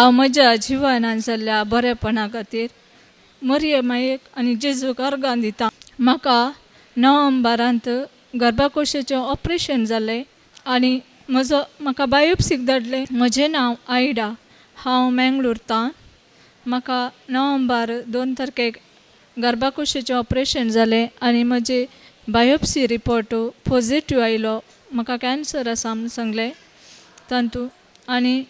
हांव म्हज्या जिवनान जाल्ल्या बरेपणा खातीर मरिये मायेक आनी जेजूक अर्गां दिता म्हाका नोव्हेंबरांत गर्भाकोशाचें ऑपरेशन जालें आनी म्हजो म्हाका बायोप्सीक धाडलें. म्हजें नांव आयडा. हांव मँगलोरतां म्हाका नोव्हेंबर दोन तारखेक गर्भाकोशाचें ऑपरेशन जालें आनी म्हजी बायोप्सी रिपोर्ट पॉझिटीव आयलो. म्हाका कॅन्सर आसा म्हूण सांगलें. तांतू आनी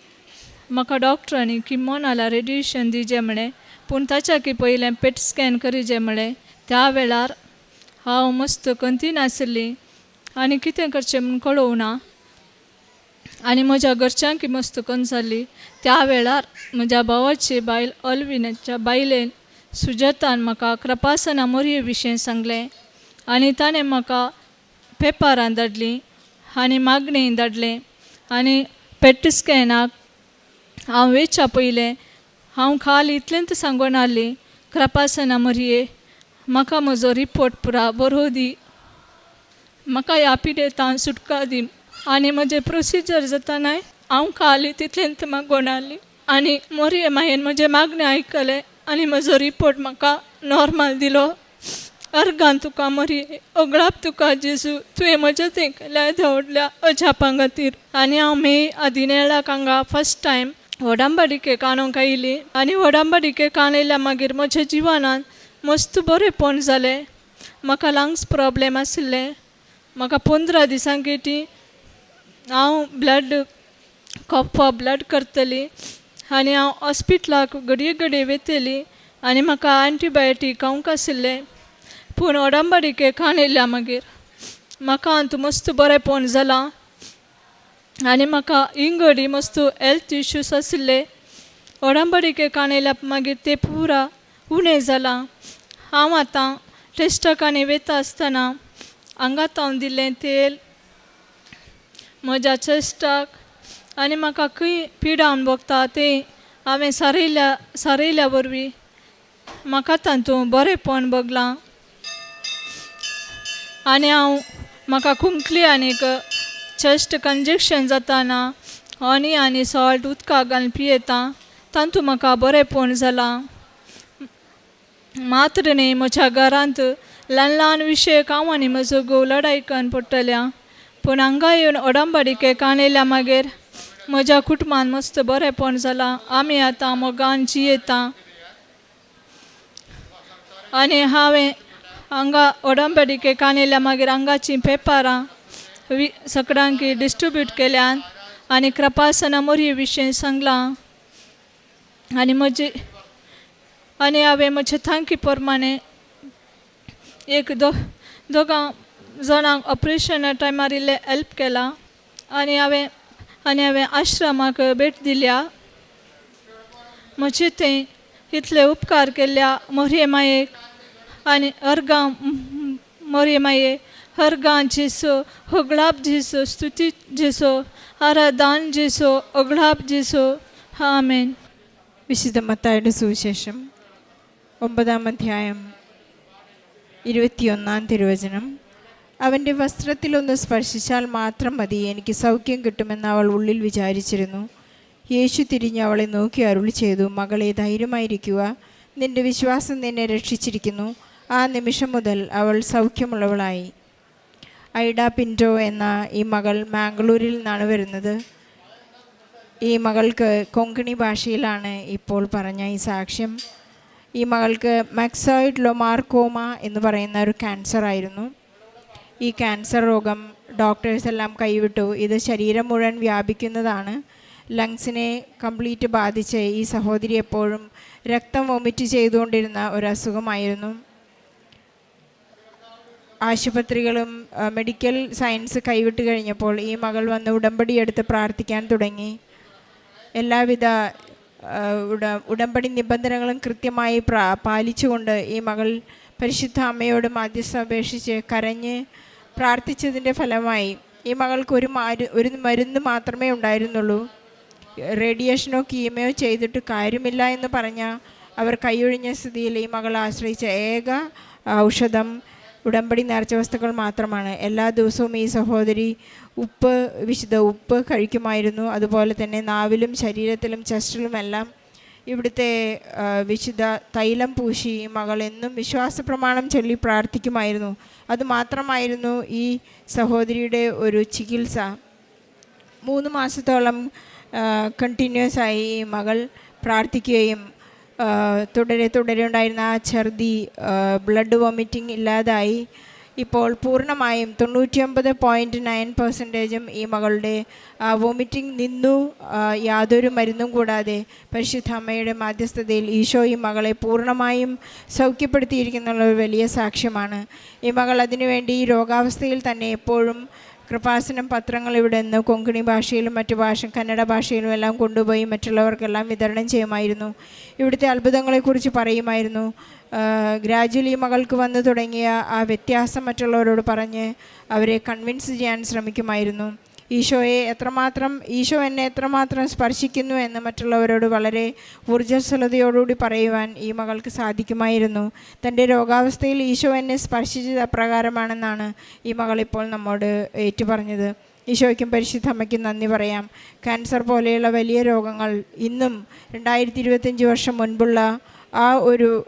म्हाका डॉक्टरांनी किमो नाल्यार रेडिएशन दिजें म्हळें पूण ताच्या की पयलें पेट स्कॅन करिजें म्हळें त्या वेळार हांव मस्त कंती नाशिल्ली आनी कितें करचें म्हूण कळोवना आनी म्हज्या घरच्यांक मस्त कन जाल्ली त्या वेळार म्हज्या भावाची बायल अल्विनाच्या बायलेन सुजतान म्हाका कृपासना मोरये विशीं सांगलें. आनी ताणें म्हाका पेपरान धाडलीं आनी मागणें धाडलें. आनी पेट स्कॅनाक हांव वेच्या हांव खाल इतलेंत सांगून आसली कृपासना मोरये म्हाका म्हजो रिपोर्ट पुरा बरो दी. म्हाका ह्या पिडेतान सुटका दी आनी म्हजें प्रोसिजर जातानाय हांव खाली तितलेंत मागोन आसली आनी मोरये मायेन म्हजें मागणें आयकलें आनी म्हजो रिपोर्ट म्हाका नॉर्मल दिलो. अर्गान तुका मोरये ओगळाप तुका जेजू तुवें म्हज्या तें केल्या दवडल्या अजापां खातीर आनी हांव मे आदिनेळाक हांगा फस्ट टायम वडांबाडिके काणूंक आयली आनी व्हडांबाडिके काण येयल्या मागीर म्हज्या जिवनान मस्त बरेंपण जालें म्हाका लंग्स प्रॉब्लेम आशिल्ले म्हाका पंदरा दिसांक केटी हांव ब्लड कॉपा ब्लड करतली आनी हांव हॉस्पिटलाक घडये घडये वेतली आनी म्हाका एंटीबायोटीक खावंक आशिल्लें पूण वडांबाडीके काण येयल्या मागीर म्हाका अंत मस्त बरेंपण जालां आनी इंगडी मस्त हेल्थ इश्यूज़ आशिल्ले ओडंबाडिके कांदयल्या मागीर ते पुरा उणें जालां हांव आतां वयता आसतना आंगात हांव दिल्लें तेल म्हज्या चेस्टाक आनी म्हाका खंय पिडावन भोगता तें हांवें सारयल्या सारयल्या वरवीं म्हाका तातूंत बरेंपण भोगलां आनी हांव म्हाका कुंकली आनीक चेस्ट कंजेक्शन जाताना हनी आनी सॉल्ट उदकाक घालून पियेता तातूंत म्हाका बरेंपण जालां मात्र न्ही म्हज्या घरांत ल्हान ल्हान विशय हांव आनी म्हजो घोव लडायकन पडटल्या पूण हांगा येवन ओडंबाडिके येयल्या मागीर म्हज्या कुटुंबान मस्त बरेंपण जालां आमी आतां मोगान जियेता. आनी हांवें हांगा ओडंबाडिके कांदयल्या मागीर हांगाचीं पेपरां वि सगळ्यांक डिस्ट्रिब्यूट केल्यान आनी कृपासना मोरये विशीं सांगलां. आनी म्हजी आनी हांवें म्हजे थांकी प्रमाणे एक दो दोगां जाणांक ऑपरेशना टायमार इल्लें हेल्प केलां. आनी हांवें आनी हांवें आश्रमाक भेट दिल्या. म्हजे थंय इतले उपकार केल्ल्या मोरये मायेक. आनी अर्गां मोरये माये अर्गां जेसो होगळाप जेसो स्तुती जेसो ആരാധാൻ ജേസോ ഒഗ്ലാബ് ജേസോ ആമേൻ വിശുദ്ധ മത്തായുടെ സുവിശേഷം ഒമ്പതാം അധ്യായം ഇരുപത്തിയൊന്നാം തിരുവചനം അവൻ്റെ വസ്ത്രത്തിലൊന്ന് സ്പർശിച്ചാൽ മാത്രം മതി എനിക്ക് സൗഖ്യം കിട്ടുമെന്ന് അവൾ ഉള്ളിൽ വിചാരിച്ചിരുന്നു യേശു തിരിഞ്ഞ് അവളെ നോക്കി അരുളി ചെയ്തു മകളെ ധൈര്യമായിരിക്കുക നിന്റെ വിശ്വാസം നിന്നെ രക്ഷിച്ചിരിക്കുന്നു ആ നിമിഷം മുതൽ അവൾ സൗഖ്യമുള്ളവളായി ഐഡ പിന്റോ എന്ന ഈ മകൾ മാംഗ്ലൂരിൽ നിന്നാണ് വരുന്നത്. ഈ മകൾക്ക് കൊങ്കണി ഭാഷയിലാണ് ഇപ്പോൾ പറഞ്ഞ ഈ സാക്ഷ്യം. ഈ മകൾക്ക് മാക്സോയിഡ് ലൊമാർക്കോമ എന്ന് പറയുന്ന ഒരു ക്യാൻസർ ആയിരുന്നു. ഈ ക്യാൻസർ രോഗം ഡോക്ടേഴ്സ് എല്ലാം കൈവിട്ടു. ഇത് ശരീരം മുഴുവൻ വ്യാപിക്കുന്നതാണ്. ലങ്സിനെ കംപ്ലീറ്റ് ബാധിച്ച് ഈ സഹോദരി എപ്പോഴും രക്തം വൊമിറ്റ് ചെയ്തുകൊണ്ടിരുന്ന ഒരു അസുഖമായിരുന്നു. ആശുപത്രികളും മെഡിക്കൽ സയൻസ് കൈവിട്ട് കഴിഞ്ഞപ്പോൾ ഈ മകൾ വന്ന് ഉടമ്പടി എടുത്ത് പ്രാർത്ഥിക്കാൻ തുടങ്ങി. എല്ലാവിധ ഉട ഉടമ്പടി നിബന്ധനകളും കൃത്യമായി പ്രാ പാലിച്ചുകൊണ്ട് ഈ മകൾ പരിശുദ്ധ അമ്മയോട് മാധ്യസ്ഥ അപേക്ഷിച്ച് കരഞ്ഞ് പ്രാർത്ഥിച്ചതിന്റെ ഫലമായി ഈ മകൾക്ക് ഒരു മാരു ഒരു മരുന്ന് മാത്രമേ ഉണ്ടായിരുന്നുള്ളൂ. റേഡിയേഷനോ കീമയോ ചെയ്തിട്ട് കാര്യമില്ല എന്ന് പറഞ്ഞ അവർ കൈയൊഴിഞ്ഞ സ്ഥിതിയിൽ ഈ മകൾ ആശ്രയിച്ച ഏക ഔഷധം ഉടമ്പടി നേർച്ച വസ്തുക്കൾ മാത്രമാണ്. എല്ലാ ദിവസവും ഈ സഹോദരി ഉപ്പ് വിശുദ്ധ ഉപ്പ് കഴിക്കുമായിരുന്നു. അതുപോലെ തന്നെ നാവിലും ശരീരത്തിലും ചെസ്റ്റിലുമെല്ലാം ഇവിടുത്തെ വിശുദ്ധ തൈലം പൂശി മകൾ എന്നും വിശ്വാസ പ്രമാണം ചൊല്ലി പ്രാർത്ഥിക്കുമായിരുന്നു. അതുമാത്രമായിരുന്നു ഈ സഹോദരിയുടെ ഒരു ചികിത്സ. മൂന്ന് മാസത്തോളം കണ്ടിന്യൂസ് ആയി മകൾ പ്രാർത്ഥിക്കുകയും തുടരെ തുടരെ ഉണ്ടായിരുന്ന ആ ഛർദി ബ്ലഡ് വോമിറ്റിംഗ് ഇല്ലാതായി. ഇപ്പോൾ പൂർണമായും തൊണ്ണൂറ്റിയൊമ്പത് പോയിന്റ് നയൻ പെർസെന്റേജും ഈ മകളുടെ വോമിറ്റിംഗ് നിന്നു. യാതൊരു മരുന്നും കൂടാതെ പരിശുദ്ധ അമ്മയുടെ മാധ്യസ്ഥതയിൽ ഈശോ ഈ മകളെ പൂർണമായും സൗഖ്യപ്പെടുത്തിയിരിക്കുന്നുള്ള ഒരു വലിയ സാക്ഷ്യമാണ്. ഈ മകൾ അതിനുവേണ്ടി രോഗാവസ്ഥയിൽ തന്നെ എപ്പോഴും കൃപാസനം പത്രങ്ങൾ ഇവിടെ നിന്ന് കൊങ്കണി ഭാഷയിലും മറ്റു ഭാഷ കന്നഡ ഭാഷയിലും എല്ലാം കൊണ്ടുപോയി മറ്റുള്ളവർക്കെല്ലാം വിതരണം ചെയ്യുമായിരുന്നു. ഇവിടുത്തെ അത്ഭുതങ്ങളെക്കുറിച്ച് പറയുമായിരുന്നു. ഗ്രാജുവലി മകൾക്ക് വന്നു തുടങ്ങിയ ആ വ്യത്യാസം മറ്റുള്ളവരോട് പറഞ്ഞ് അവരെ കൺവിൻസ് ചെയ്യാൻ ശ്രമിക്കുമായിരുന്നു. ഈശോയെ എത്രമാത്രം ഈശോ എന്നെ എത്രമാത്രം സ്പർശിക്കുന്നു എന്ന് മറ്റുള്ളവരോട് വളരെ ഊർജസ്വലതയോടുകൂടി പറയുവാൻ ഈ മകൾക്ക് സാധിക്കുമായിരുന്നു. തന്റെ രോഗാവസ്ഥയിൽ ഈശോ എന്നെ സ്പർശിച്ചത് അപ്രകാരമാണെന്നാണ് ഈ മകൾ ഇപ്പോൾ നമ്മോട് ഏറ്റുപറഞ്ഞത്. ഈശോയ്ക്കും പരിശുദ്ധമ്മയ്ക്കും നന്ദി പറയാം. ക്യാൻസർ പോലെയുള്ള വലിയ രോഗങ്ങൾ ഇന്നും രണ്ടായിരത്തി ഇരുപത്തഞ്ച് വർഷം മുൻപുള്ള ആ ഒരു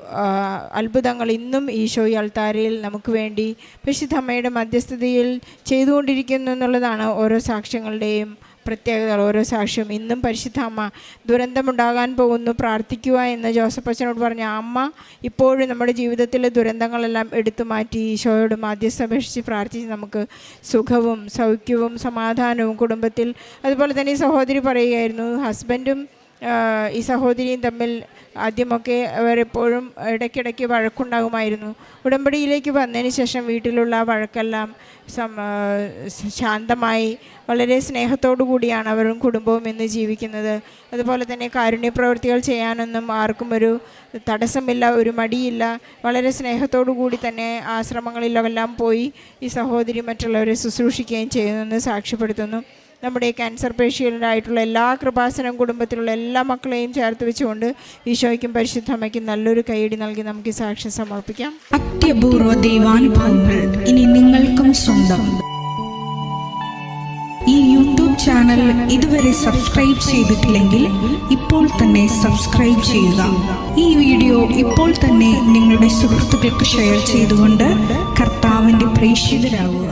അത്ഭുതങ്ങൾ ഇന്നും ഈശോ ഈ അൾത്താരയിൽ നമുക്ക് വേണ്ടി പരിശുദ്ധ അമ്മയുടെ മധ്യസ്ഥതയിൽ ചെയ്തുകൊണ്ടിരിക്കുന്നു എന്നുള്ളതാണ് ഓരോ സാക്ഷ്യങ്ങളുടെയും പ്രത്യേകതകൾ. ഓരോ സാക്ഷ്യം ഇന്നും പരിശുദ്ധ അമ്മ ദുരന്തമുണ്ടാകാൻ പോകുന്നു പ്രാർത്ഥിക്കുക എന്ന് ജോസഫ് അച്ഛനോട് പറഞ്ഞ അമ്മ ഇപ്പോഴും നമ്മുടെ ജീവിതത്തിലെ ദുരന്തങ്ങളെല്ലാം എടുത്തു മാറ്റി ഈശോയോട് മാധ്യസ്ഥ അപേക്ഷിച്ച് പ്രാർത്ഥിച്ച് നമുക്ക് സുഖവും സൗഖ്യവും സമാധാനവും കുടുംബത്തിൽ. അതുപോലെ തന്നെ ഈ സഹോദരി പറയുകയായിരുന്നു ഹസ്ബൻഡും ഈ സഹോദരിയും തമ്മിൽ ആദ്യമൊക്കെ അവരെപ്പോഴും ഇടയ്ക്കിടയ്ക്ക് വഴക്കുണ്ടാകുമായിരുന്നു. ഉടമ്പടിയിലേക്ക് വന്നതിന് ശേഷം വീട്ടിലുള്ള ആ വഴക്കെല്ലാം ശാന്തമായി വളരെ സ്നേഹത്തോടു കൂടിയാണ് അവരും കുടുംബവും ഇന്ന് ജീവിക്കുന്നത്. അതുപോലെ തന്നെ കാരുണ്യപ്രവർത്തികൾ ചെയ്യാനൊന്നും ആർക്കും ഒരു തടസ്സമില്ല ഒരു മടിയില്ല. വളരെ സ്നേഹത്തോടു കൂടി തന്നെ ആശ്രമങ്ങളിലെല്ലാം പോയി ഈ സഹോദരി മറ്റുള്ളവരെ ശുശ്രൂഷിക്കുകയും ചെയ്യുന്നെന്ന് സാക്ഷ്യപ്പെടുത്തുന്നു. നമ്മുടെ ക്യാൻസർ പേഷ്യന്റായിട്ടുള്ള എല്ലാ കൃപാസനം കുടുംബത്തിലുള്ള എല്ലാ മക്കളെയും ചേർത്ത് വെച്ചുകൊണ്ട് ഈശോയ്ക്കും പരിശുദ്ധമ്മയ്ക്കും നല്ലൊരു കൈയടി നൽകി നമുക്ക് സാക്ഷ്യം സമർപ്പിക്കാം. അത്യപൂർവ ദൈവാനുഭവങ്ങൾ ഇനി നിങ്ങൾക്കും സ്വന്തം. ഈ യൂട്യൂബ് ചാനൽ ഇതുവരെ സബ്സ്ക്രൈബ് ചെയ്തിട്ടില്ലെങ്കിൽ ഇപ്പോൾ തന്നെ സബ്സ്ക്രൈബ് ചെയ്യുക. ഈ വീഡിയോ ഇപ്പോൾ തന്നെ നിങ്ങളുടെ സുഹൃത്തുക്കൾക്ക് ഷെയർ ചെയ്തുകൊണ്ട് കർത്താവിന്റെ പ്രേക്ഷിതരാകുക